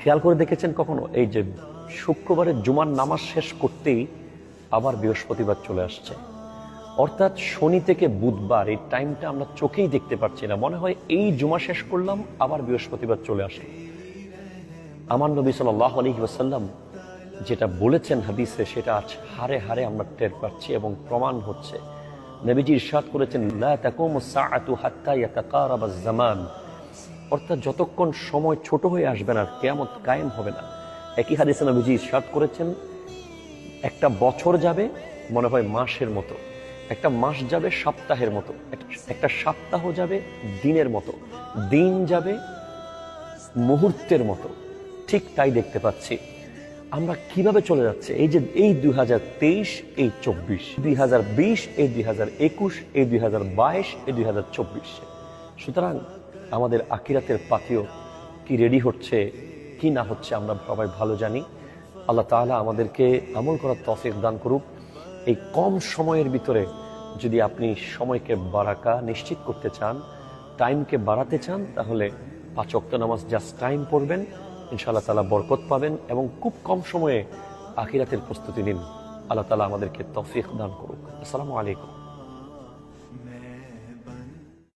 খেয়াল করে দেখেছেন কখনো? এই যে শুক্রবারের জুমার নামাজ শেষ করতেই আবার বৃহস্পতিবার চলে আসছে। অর্থাৎ শনি থেকে বুধবার এই টাইমটা আমরা চোখেই দেখতে পাচ্ছি না। মনে হয় এই জুমা শেষ করলাম, আবার বৃহস্পতিবার চলে আসে। আমার নবী সাল্লাহ আলী যেটা বলেছেন হাদিসে, সেটা আজ হারে হারে আমরা টের পাচ্ছি এবং প্রমাণ হচ্ছে। নবীজি ইরশাদ করেছেন, লা তাকুমু সাআতু হাত্তা ইয়াতাকারাবা জামান অর্থাৎ যতক্ষণ সময় ছোট হয়ে আসবে না কেয়ামত কায়েম হবে না। একই হাদিসে নবীজি ইরশাদ করেছেন, একটা বছর যাবে, মনে হয় মাসের মতো। একটা মাস যাবে সপ্তাহের মতো। একটা সপ্তাহ যাবে দিনের মতো। দিন যাবে মুহূর্তের মতো। ঠিক তাই দেখতে পাচ্ছি। আমরা কীভাবে চলে যাচ্ছে? এই যে, এই দুই হাজার তেইশ, এই চব্বিশ। দুই হাজার বিশ, এই দুই হাজার একুশ, এই দুই হাজার বাইশ, এই দুই হাজার চব্বিশ। সুতরাং আমাদের আকিরাতের পাতিও কি রেডি হচ্ছে, কি না হচ্ছে আমরা সবাই ভালো জানি। আল্লাহ তাআলা আমাদেরকে আমল করার তফিক দান করুক। এই কম সময়ের ভিতরে যদি আপনি সময়কে বাড়াকা নিশ্চিত করতে চান, টাইমকে বাড়াতে চান, তাহলে পাঁচ নামাজ জাস্ট টাইম পড়বেন। ইনশাআল্লাহ তালা বরকত পাবেন এবং খুব কম সময়ে আখিরাতের প্রস্তুতি নিন। আল্লাহ তালা আমাদেরকে তফিক দান করুক। আসসালামু আলাইকুম।